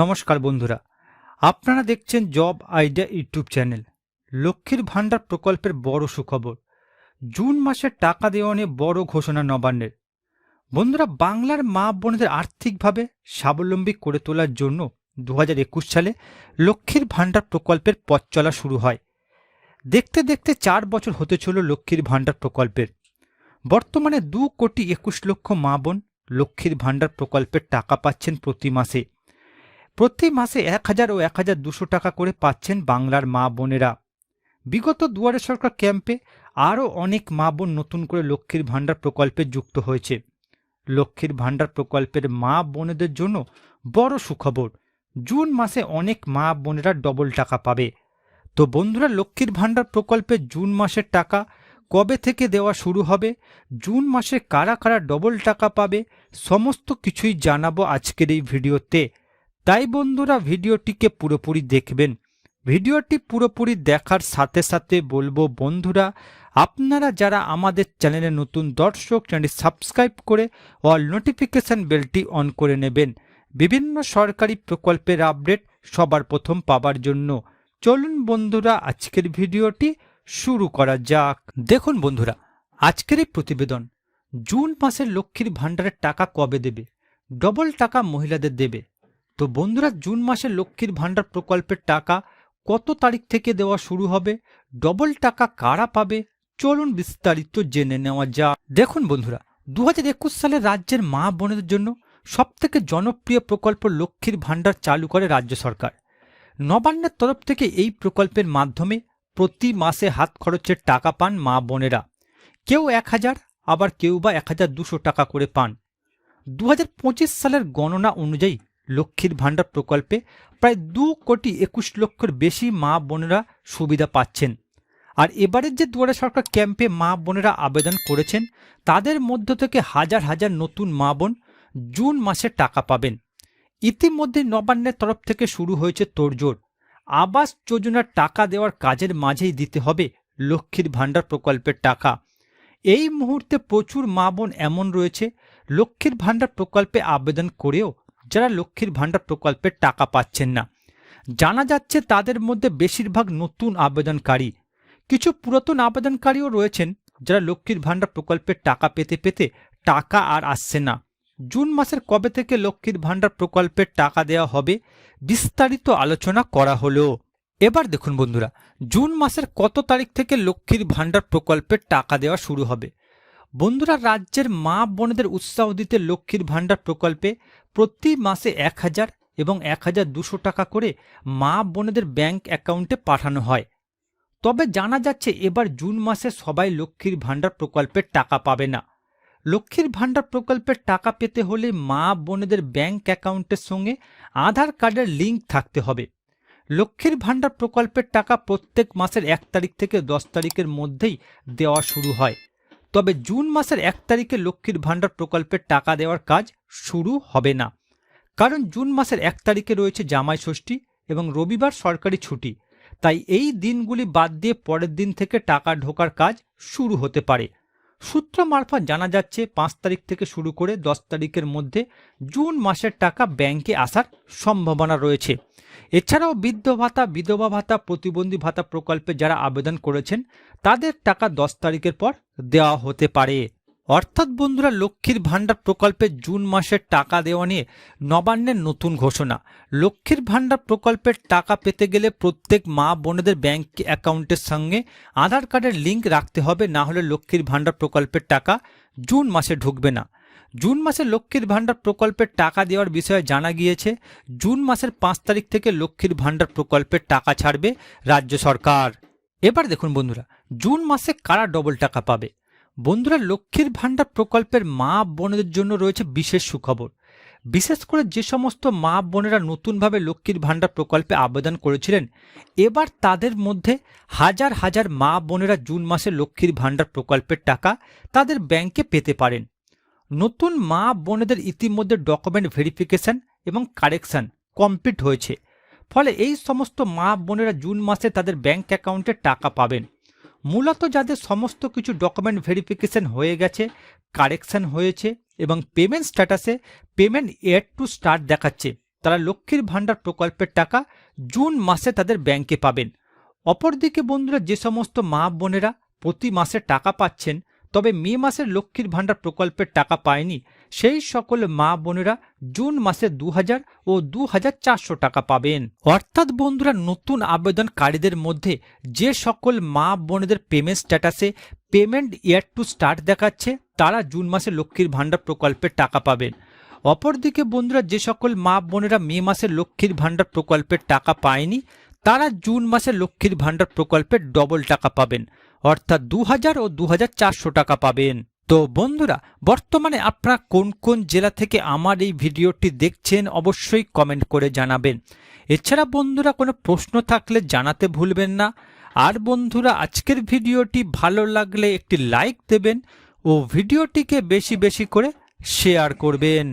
নমস্কার বন্ধুরা, আপনারা দেখছেন জব আইডিয়া ইউটিউব চ্যানেল। লক্ষ্মীর ভাণ্ডার প্রকল্পের বড় সুখবর, জুন মাসের টাকা দেওয়া নিয়ে বড় ঘোষণা নবান্নের। বন্ধুরা, বাংলার মা বোনদের আর্থিকভাবে স্বাবলম্বী করে তোলার জন্য দু হাজার একুশ সালে লক্ষ্মীর ভাণ্ডার প্রকল্পের পথ চলা শুরু হয়। দেখতে দেখতে চার বছর হতে চলল লক্ষ্মীর ভাণ্ডার প্রকল্পের। বর্তমানে দু কোটি একুশ লক্ষ মা বোন লক্ষ্মীর ভাণ্ডার প্রকল্পের টাকা পাচ্ছেন প্রতি মাসে। প্রতি মাসে এক হাজার ও এক হাজার দুশো টাকা করে পাচ্ছেন বাংলার মা বোনেরা। বিগত দুয়ারে সরকার ক্যাম্পে আরও অনেক মা বোন নতুন করে লক্ষ্মীর ভাণ্ডার প্রকল্পে যুক্ত হয়েছে। লক্ষ্মীর ভাণ্ডার প্রকল্পের মা বোনেদের জন্য বড় সুখবর, জুন মাসে অনেক মা বোনেরা ডবল টাকা পাবে। তো বন্ধুরা, লক্ষ্মীর ভাণ্ডার প্রকল্পে জুন মাসের টাকা কবে থেকে দেওয়া শুরু হবে, জুন মাসে কারা কারা ডবল টাকা পাবে, সমস্ত কিছুই জানাব আজকের এই ভিডিওতে। তাই বন্ধুরা ভিডিওটিকে পুরোপুরি দেখবেন। ভিডিওটি পুরোপুরি দেখার সাথে সাথে বলব, বন্ধুরা, আপনারা যারা আমাদের চ্যানেলে নতুন দর্শক, চ্যানেলটি সাবস্ক্রাইব করে অল নোটিফিকেশান বেলটি অন করে নেবেন। বিভিন্ন সরকারি প্রকল্পের আপডেট সবার প্রথম পাবার জন্য। চলুন বন্ধুরা, আজকের ভিডিওটি শুরু করা যাক। দেখুন বন্ধুরা, আজকের এই প্রতিবেদন, জুন মাসের লক্ষ্মীর ভাণ্ডারের টাকা কবে দেবে? ডবল টাকা মহিলাদের দেবে। তো বন্ধুরা, জুন মাসে লক্ষ্মীর ভাণ্ডার প্রকল্পের টাকা কত তারিখ থেকে দেওয়া শুরু হবে? ডবল টাকা কারা পাবে? চলুন বিস্তারিত জেনে নেওয়া যাক। দেখুন বন্ধুরা দু হাজার একুশ সালে রাজ্যের মা বোনদের জন্য সবথেকে জনপ্রিয় প্রকল্প লক্ষ্মীর ভাণ্ডার চালু করে রাজ্য সরকার। নবান্নের তরফ থেকে এই প্রকল্পের মাধ্যমে প্রতি মাসে হাত খরচের টাকা পান মা বোনেরা। কেউ এক হাজার, আবার কেউ বা এক হাজার দুশো টাকা করে পান। দু হাজার পঁচিশ সালের গণনা অনুযায়ী লক্ষ্মীর ভাণ্ডার প্রকল্পে প্রায় দু কোটি একুশ লক্ষের বেশি মা বোনেরা সুবিধা পাচ্ছেন। আর এবারের যে দুয়ারে সরকার ক্যাম্পে মা বোনেরা আবেদন করেছেন, তাদের মধ্য থেকে হাজার হাজার নতুন মা বোন জুন মাসে টাকা পাবেন। ইতিমধ্যে নবান্নের তরফ থেকে শুরু হয়েছে তোড়জোড়। আবাস যোজনার টাকা দেওয়ার কাজের মাঝেই দিতে হবে লক্ষ্মীর ভাণ্ডার প্রকল্পের টাকা। এই মুহূর্তে প্রচুর মা বোন এমন রয়েছে, লক্ষ্মীর ভাণ্ডার প্রকল্পে আবেদন করেও যারা লক্ষ্মীর ভাণ্ডার প্রকল্পের টাকা পাচ্ছেন না। জানা যাচ্ছে তাদের মধ্যে বেশিরভাগ নতুন আবেদনকারী। কিছু পুরাতন আবেদনকারীও রয়েছেন যারা লক্ষ্মীর ভাণ্ডার প্রকল্পের টাকা পেতে পেতে টাকা আর আসছে না। জুন মাসের কবে থেকে লক্ষ্মীর ভাণ্ডার প্রকল্পের টাকা দেওয়া হবে বিস্তারিত আলোচনা করা হলো। এবার দেখুন বন্ধুরা, জুন মাসের কত তারিখ থেকে লক্ষ্মীর ভাণ্ডার প্রকল্পের টাকা দেওয়া শুরু হবে? বন্ধুরা, রাজ্যের মা বোনেদের উৎসাহ দিতে লক্ষ্মীর ভাণ্ডার প্রকল্পে প্রতি মাসে এক হাজার এবং এক হাজার দুশো টাকা করে মা বোনেদের ব্যাংক অ্যাকাউন্টে পাঠানো হয়। তবে জানা যাচ্ছে, এবার জুন মাসে সবাই লক্ষ্মীর ভাণ্ডার প্রকল্পের টাকা পাবে না। লক্ষ্মীর ভাণ্ডার প্রকল্পের টাকা পেতে হলে মা বোনেদের ব্যাংক অ্যাকাউন্টের সঙ্গে আধার কার্ডের লিঙ্ক থাকতে হবে। লক্ষ্মীর ভাণ্ডার প্রকল্পের টাকা প্রত্যেক মাসের এক তারিখ থেকে দশ তারিখের মধ্যেই দেওয়া শুরু হয়। তবে জুন মাসের এক তারিখে লক্ষ্মীর ভাণ্ডার প্রকল্পের টাকা দেওয়ার কাজ শুরু হবে না। কারণ জুন মাসের এক তারিখে রয়েছে জামাই ষষ্ঠী এবং রবিবার সরকারি ছুটি। তাই এই দিনগুলি বাদ দিয়ে পরের দিন থেকে টাকা ঢোকার কাজ শুরু হতে পারে। সূত্র মারফত জানা যাচ্ছে, পাঁচ তারিখ থেকে শুরু করে দশ তারিখের মধ্যে জুন মাসের টাকা ব্যাংকে আসার সম্ভাবনা রয়েছে। এছাড়াও বৃদ্ধ ভাতা, বিধবা ভাতা, প্রতিবন্ধী ভাতা প্রকল্পে যারা আবেদন করেছেন, তাদের টাকা দশ তারিখের পর দেওয়া হতে পারে। অর্থাৎ বন্ধুরা, লক্ষ্মীর ভাণ্ডার প্রকল্পে জুন মাসের টাকা দেওয়া নিয়ে নবান্নের নতুন ঘোষণা। লক্ষ্মীর ভাণ্ডার প্রকল্পের টাকা পেতে গেলে প্রত্যেক মা বোনেদের ব্যাংক অ্যাকাউন্টের সঙ্গে আধার কার্ডের লিঙ্ক রাখতে হবে, না হলে লক্ষ্মীর ভাণ্ডার প্রকল্পের টাকা জুন মাসে ঢুকবে না। জুন মাসে লক্ষ্মীর ভাণ্ডার প্রকল্পের টাকা দেওয়ার বিষয়ে জানা গিয়েছে, জুন মাসের পাঁচ তারিখ থেকে লক্ষ্মীর ভাণ্ডার প্রকল্পের টাকা ছাড়বে রাজ্য সরকার। এবার দেখুন বন্ধুরা, জুন মাসে কারা ডবল টাকা পাবে? বন্ধুরা, লক্ষ্মীর ভাণ্ডার প্রকল্পের মা বোনদের জন্য রয়েছে বিশেষ সুখবর। বিশেষ করে যে সমস্ত মা বোনেরা নতুনভাবে লক্ষ্মীর ভাণ্ডার প্রকল্পে আবেদন করেছিলেন, এবার তাদের মধ্যে হাজার হাজার মা বোনেরা জুন মাসে লক্ষ্মীর ভাণ্ডার প্রকল্পের টাকা তাদের ব্যাংকে পেতে পারেন। নতুন মা বোনেদের ইতিমধ্যে ডকুমেন্ট ভেরিফিকেশন এবং কারেকশন কমপ্লিট হয়েছে। ফলে এই সমস্ত মা বোনেরা জুন মাসে তাদের ব্যাংক অ্যাকাউন্টে টাকা পাবেন। মূলত যাদের সমস্ত কিছু ডকুমেন্ট ভেরিফিকেশন হয়ে গেছে কারেকশন হয়েছে এবং পেমেন্ট স্ট্যাটাসে পেমেন্ট এয়ার টু স্টার্ট দেখাচ্ছে, তারা লক্ষ্মীর ভাণ্ডার প্রকল্পের টাকা জুন মাসে তাদের ব্যাংকে পাবেন। অপরদিকে বন্ধুরা যে সমস্ত মা বোনেরা প্রতি মাসে টাকা পাচ্ছেন তবে মে মাসের লক্ষ্মীর ভাণ্ডার প্রকল্পের টাকা পায়নি। সেই সকল মা বোনেরা জুন মাসে দু হাজার ও দু হাজার চারশো টাকা পাবেন। অর্থাৎ বন্ধুরা, নতুন আবেদনকারীদের মধ্যে যে সকল মা বোনেদের পেমেন্ট স্ট্যাটাসে পেমেন্ট ইয়ার টু স্টার্ট দেখাচ্ছে, তারা জুন মাসে লক্ষ্মীর ভাণ্ডার প্রকল্পের টাকা পাবেন। অপরদিকে বন্ধুরা, যে সকল মা বোনেরা মে মাসে লক্ষ্মীর ভাণ্ডার প্রকল্পের টাকা পায়নি তারা জুন মাসে লক্ষ্মীর ভাণ্ডার প্রকল্পে ডবল টাকা পাবেন, অর্থাৎ দু হাজার ও দু হাজার চারশো টাকা পাবেন। তো বন্ধুরা, বর্তমানে আপনারা কোন কোন জেলা থেকে আমার এই ভিডিওটি দেখছেন অবশ্যই কমেন্ট করে জানাবেন। এছাড়া বন্ধুরা, কোনো প্রশ্ন থাকলে জানাতে ভুলবেন না। আর বন্ধুরা, আজকের ভিডিওটি ভালো লাগলে একটি লাইক দেবেন ও ভিডিওটিকে বেশি বেশি করে শেয়ার করবেন।